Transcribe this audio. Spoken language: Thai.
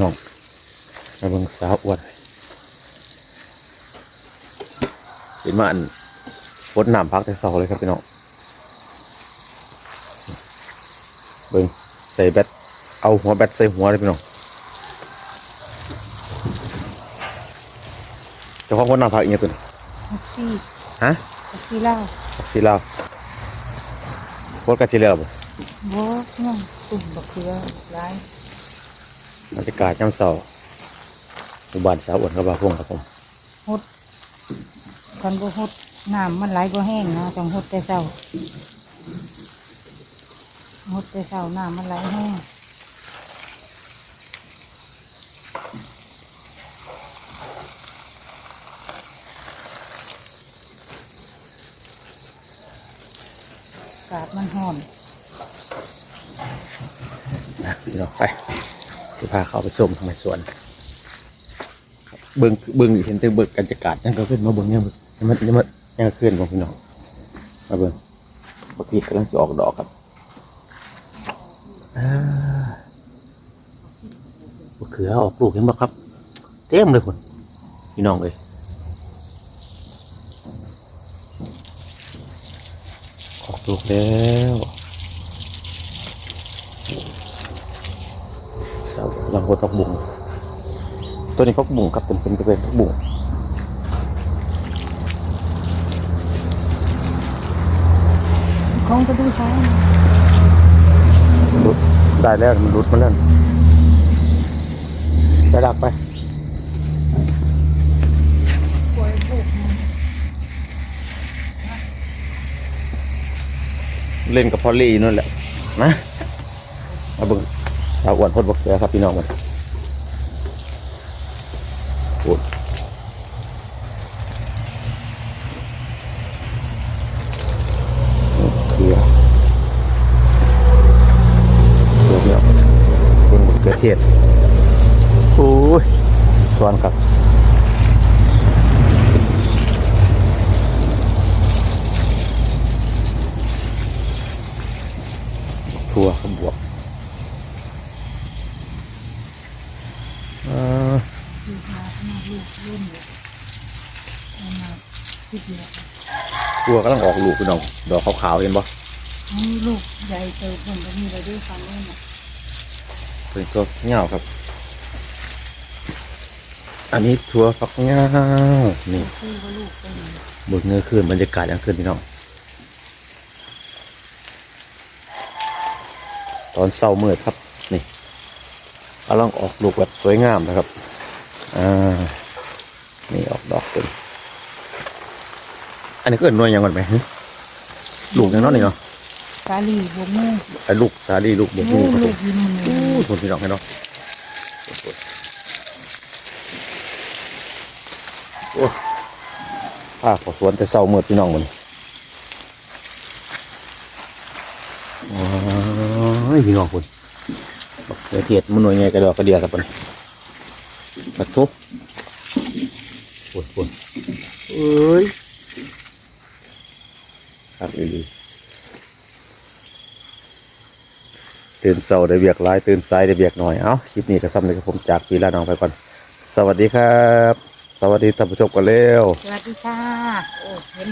น้องมาเบิ่งสาวอ้วนเห็นมาอันฟดน้ำพักแต่เสาเลยครับพี่น้องเบิ่งใส่แบตเอาหัวแบตใส่หัวเลยพี่น้องเจ้าของฟดน้ำพักอีกอย่างตัวนี้ฮักซี่ฮะฮักซี่เหล้าพักสีลาวฟดกันสีเหลืองโบน้องตุ่มบักเขือร้าย บรรยากาศย่ำเสาหมู่บ้านสาวอ้วนครับบาพงครับผมฮดกันบ่ฮดน้ำมันไหลบ่แห้งเนาะต้องฮดแต่เช้าฮดแต่เช้าน้ำมันไหลแห้งอากาศมันร้อนนะพี่น้องไป จะพาเขาไปชมทำไมสวนครับเบิ้งเบิ้งเห็นแต่เบิ้งกันจะกาศยังก็ขึ้นมาเบิ้งยังบ่ยมันยังมันยังก็ขึ้นมาพี่น้องมาเบิ้งบักพีกำลังจะออกดอกครับอ่าบักเขือออกลูกเห็นบ่ครับ เต็มเลยคนพี่น้องเลยออกลูกแล้ว สาวลองกดพักบุ้งตัวนี้พักบุ้งครับเป็นเป็นเป็นพักบุ้งของก็ดูใช้รุดได้แล้วมันรุดมาแล้วไปดักไปป่วยบุกมันเล่นกับพอลลี่อยู่นั่นแหละนะมาเบิ่ง สาวอ้วนพดบกเสือครับพี่น้องมันโอ้ยเขือเขือพี่น้องเป็นบกเขือเทศโอ้ยสวนครับทัวขบวกเอ่อ ลูกมาขนาดลูกรุ่นเลยเอามาคิดเดียวทัวกำลังออกลูกพี่น้องดอกขาวๆเห็นปะนี่ลูกใหญ่เติบผมก็มีอะไรด้วยฟังด้วยนะเป็นตัวเงาครับ อันนี้ทัวฟักเงานี่คือว่าลูกเป็นบนเงยขึ้นบรรยากาศยังขึ้นพี่น้องตอนเศร้าเมื่อครับนี่กำลังออกลูกแบบสวยงามนะครับ อ่านี่ออกดอกเป็นอันนี้ก็เอินหน่วยหยังก่อนไหมหึลูกยังน้อยนี่เนาะกาลีบวกมือไอ้ลูกสาลีลูกบวกลูมูกครับผลูม กยินมืออู้คนพี่น้องให้เนาะโอ้ป้าขอสวนแต่เศร้าเมื่อพี่น้องมันโอ้ยพี่น้องคนบักเดือเทียดมันหน่วยไงกระดอกกระเดียครับมัน บักทุบปวดปวดเอ้ยครับอีตื่นเศร้าได้เบียกหลายตื่นสายได้เบียกหน่อย เอ้าคลิปนี้ก็ซ้ำเลยครับผมจากพี่ละน้องไปก่อน สวัสดีครับ สวัสดีท่านผู้ชมกันเร็ว สวัสดีค่ะโอ้เห็น